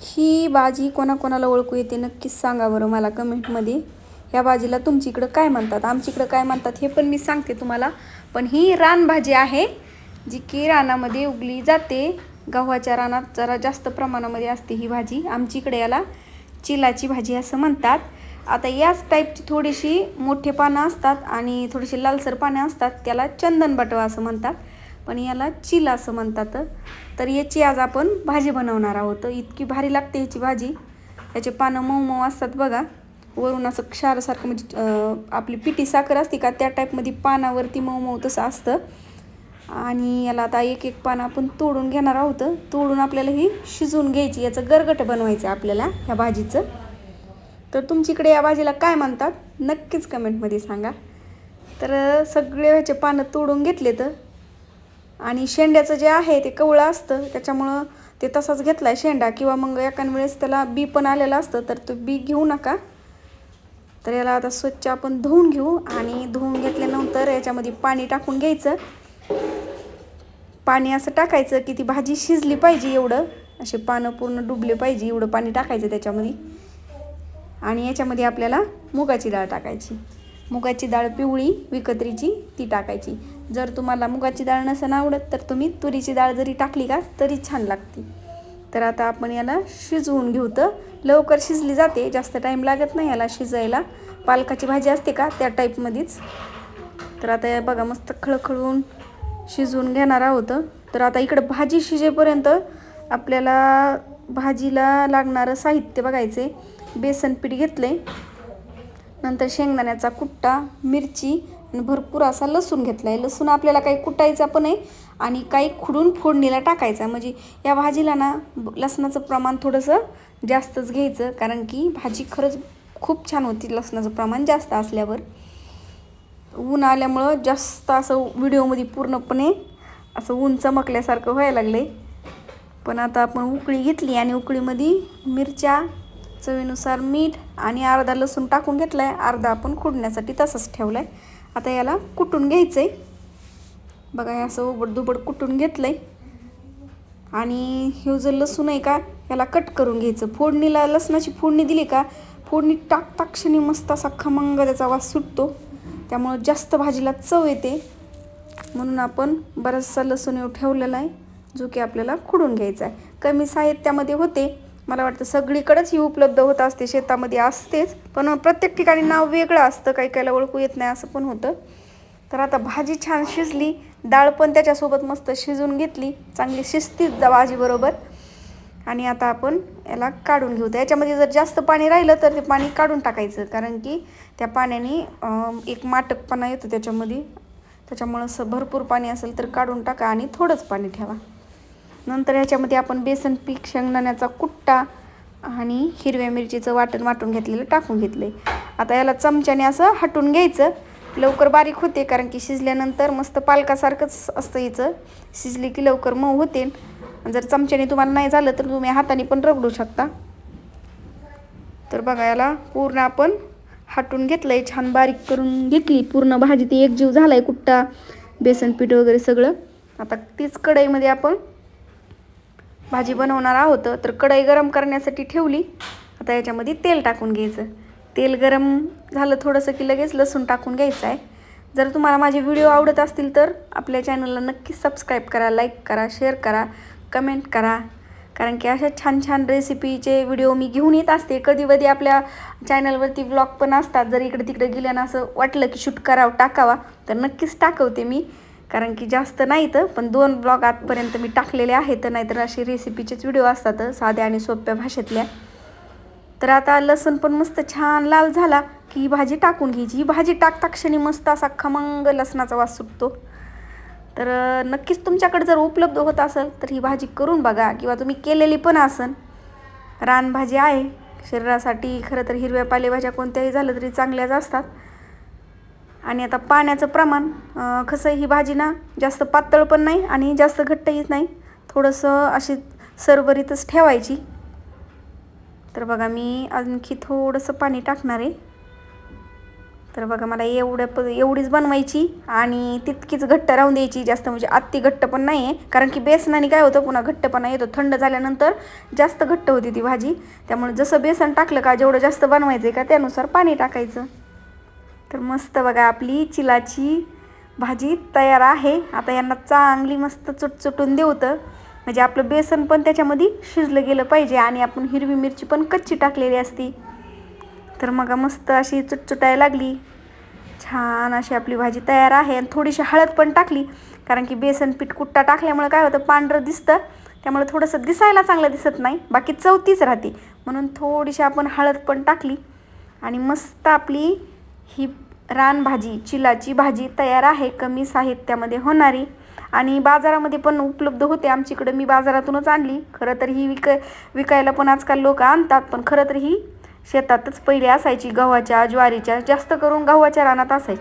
ही भाजी कोणाकोणाला ओळखू येते नक्कीच सांगा बरं मला कमेंटमध्ये. ह्या भाजीला तुमच्या इकडं काय म्हणतात? आमच्या इकडं काय म्हणतात हे पण मी सांगते तुम्हाला. पण ही रानभाजी आहे जी की रानामध्ये उगली जाते. गव्हाच्या रानात जरा जास्त प्रमाणामध्ये असते ही भाजी. आमच्या इकडे याला चिलाची भाजी असं म्हणतात. आता याच टाईपची थोडीशी मोठे पानं असतात आणि थोडीशी लालसर पानं असतात त्याला चंदन बटवा असं म्हणतात. पण याला चिल असं म्हणतात. तर याची आज आपण भाजी बनवणार आहोत. इतकी भारी लागते याची भाजी. याचे पानं मऊ मऊ असतात बघा. वरून असं क्षारासारखं म्हणजे आपली पिठी साखर असते का त्या टाईपमध्ये पानावरती मऊ मऊ तसं असतं. आणि याला आता एक एक पानं आपण तोडून घेणार आहोत. तोडून आपल्याला ही शिजवून घ्यायची. याचं गरगट बनवायचं आहे आपल्याला ह्या भाजीचं. तर तुमच्याकडे या भाजीला काय म्हणतात? नक्कीच कमेंटमध्ये सांगा. तर सगळे ह्याचे पानं तोडून घेतले तर आणि शेंड्याचं जे आहे ते कवळं असतं त्याच्यामुळं ते तसाच घेतला आहे शेंडा. किंवा मग एखाद वेळेस त्याला बी पण आलेलं असतं तर तो बी घेऊ नका. तर याला आता स्वच्छ आपण धुवून घेऊ आणि धुवून घेतल्यानंतर याच्यामध्ये पाणी टाकून घ्यायचं. पाणी असं टाकायचं की ती भाजी शिजली पाहिजे एवढं. असे पानं पूर्ण डुबले पाहिजे एवढं पाणी टाकायचं त्याच्यामध्ये. आणि याच्यामध्ये आपल्याला मुगाची डाळ टाकायची. मुगाची डाळ पिवळी विकत्रीची ती टाकायची. जर तुम्हाला मुगाची डाळ नसेल आवडत तर तुम्ही तुरीची डाळ जरी टाकली का तरी छान लागते. तर आता आपण याला शिजवून घेऊ तर लवकर शिजली जाते जास्त टाईम लागत नाही याला शिजायला. पालकाची भाजी असते का त्या टाईपमध्येच तर आता या बघा मस्त खळखळून शिजवून घेणार आहोत. तर आता इकडं भाजी शिजेपर्यंत आपल्याला भाजीला लागणारं साहित्य बघायचे. बेसन पीठ घेतलं आहे नंतर शेंगदाण्याचा कुट्टा मिरची आणि भरपूर असा लसूण घेतला आहे लसूण आपल्याला काही कुटायचा पण आहे आणि काही खुडून फोडणीला टाकायचा. म्हणजे या भाजीला ना लसणाचं प्रमाण थोडंसं जास्तच घ्यायचं. कारण की भाजी खरंच खूप छान होती लसणाचं प्रमाण जास्त असल्यावर. ऊन आल्यामुळं जास्त असं व्हिडिओमध्ये पूर्णपणे असं ऊन चमकल्यासारखं व्हायला लागलं आहे पण आता आपण उकळी घेतली आणि उकळीमध्ये मिरच्या चवीनुसार मीठ आणि अर्धा लसूण टाकून घेतला आहे अर्धा आपण खुडण्यासाठी तसंच ठेवला आहे आता याला कुटून घ्यायचं आहे बघा हे असं उबड दुबड कुटून घेतलं आहे आणि हे जो लसूण आहे का याला कट करून घ्यायचं. फोडणीला लसणाची फोडणी दिली का फोडणी टाक क्षणी मस्त असा खमंग त्याचा वास सुटतो. त्यामुळं जास्त भाजीला चव येते. म्हणून आपण बराचसा लसूण येऊ ठेवलेला आहे जो की आपल्याला खुडून घ्यायचा आहे. कमी साहित्यामध्ये होते. मला वाटतं सगळीकडेच ही उपलब्ध होत असते शेतामध्ये असतेच. पण प्रत्येक ठिकाणी नाव वेगळं असतं काही काहीला ओळखू येत नाही असं पण होतं. तर आता भाजी छान शिजली डाळ पण त्याच्यासोबत मस्त शिजून घेतली चांगली शिजतीच जा आणि आता आपण याला काढून घेऊ. तर याच्यामध्ये जर जास्त पाणी राहिलं तर ते पाणी काढून टाकायचं कारण की त्या पाण्याने एक माटकपणा येतो त्याच्यामध्ये. त्याच्यामुळं असं भरपूर पाणी असेल तर काढून टाका आणि थोडंच पाणी ठेवा. नंतर ह्याच्यामध्ये आपण बेसन पीक शेंगदाण्याचा कुट्टा आणि हिरव्या मिरचीचं वाटण वाटून घेतलेलं टाकून घेतलं आहे आता याला चमच्याने असं हटून घ्यायचं. लवकर बारीक होते कारण की शिजल्यानंतर मस्त पालकासारखंच असतं हिचं शिजली की लवकर मऊ होते. आणि जर चमच्याने तुम्हाला नाही झालं तर तुम्ही हाताने पण रगडू शकता. तर बघा याला पूर्ण आपण हाटून घेतलं आहे छान बारीक करून घेतली. पूर्ण भाजी ती एकजीव झाला आहे कुट्टा बेसन पीठ वगैरे सगळं. आता तीच कढईमध्ये आपण भाजी बनवणार आहोत तर कढई गरम करण्यासाठी ठेवली. आता याच्यामध्ये तेल टाकून घ्यायचं. तेल गरम झालं थोडंसं की लगेच लसूण टाकून घ्यायचं आहे. जर तुम्हाला माझे व्हिडिओ आवडत असतील तर आपल्या चॅनलला नक्की सबस्क्राईब करा लाईक करा शेअर करा कमेंट करा. कारण की अशा छान छान रेसिपीचे व्हिडिओ मी घेऊन येत असते. कधी कधी आपल्या चॅनलवरती व्लॉग पण असतात. जर इकडे तिकडे गेल्यानं असं वाटलं की शूट करावं टाकावा तर नक्कीच टाकवते मी. कारण की जास्त नाही तर पण दोन ब्लॉग आतपर्यंत मी टाकलेले आहेत नाहीतर असे रेसिपीचेच व्हिडिओ असतात साध्या आणि सोप्या भाषेतल्या. तर आता लसूण पण मस्त छान लाल झाला की ही भाजी टाकून घ्यायची. ही भाजी टाकता क्षणी मस्त असा खमंग लसणाचा वास सुटतो. तर नक्कीच तुमच्याकडे जर उपलब्ध होत असेल तर ही भाजी करून बघा किंवा तुम्ही केलेली पण असन. रानभाजी आहे शरीरासाठी खरं तर हिरव्या पालेभाज्या कोणत्याही झालं तरी चांगल्याच असतात. आणि आता पाण्याचं प्रमाण कसं ही भाजी ना जास्त पातळ पण नाही आणि जास्त घट्टही नाही. थोडंसं अशी सरवरीतच ठेवायची. तर बघा मी आणखी थोडंसं पाणी टाकणार आहे. तर बघा मला एवढ्या प एवढीच बनवायची आणि तितकीच घट्ट राहून द्यायची. जास्त म्हणजे अति घट्ट पण नाही आहे कारण की बेसनाने काय होतं पुन्हा घट्टपणा येतो. थंड झाल्यानंतर जास्त घट्ट होती ती भाजी. त्यामुळे जसं बेसन टाकलं का जेवढं जास्त बनवायचं आहे का त्यानुसार पाणी टाकायचं. तर मस्त बघा आपली चिलाची भाजी तयार आहे. आता यांना चांगली मस्त चुटचुटून देवतं म्हणजे आपलं बेसन पण त्याच्यामध्ये शिजलं गेलं पाहिजे आणि आपण हिरवी मिरची पण कच्ची टाकलेली असती. तर मग मस्त अशी चुटचुटायला लागली. छान अशी आपली भाजी तयार आहे आणि थोडीशी हळद पण टाकली. कारण की बेसन पीठ कुट्टा टाकल्यामुळे काय होतं पांढरं दिसतं. त्यामुळे थोडंसं दिसायला चांगलं दिसत नाही. बाकी चवतीच राहते. म्हणून थोडीशी आपण हळद पण टाकली. आणि मस्त आपली ही रानभाजी चिलाची भाजी तयार आहे कमी साहित्यामध्ये होणारी. आणि बाजारामध्ये पण उपलब्ध होते. आमच्याकडं मी बाजारातूनच आणली. खरं तर ही विक विकायला पण आजकाल लोक आणतात पण खरं तर ही शेतातच पहिले असायची. गव्हाच्या ज्वारीच्या जास्त करून गव्हाच्या रानात असायची.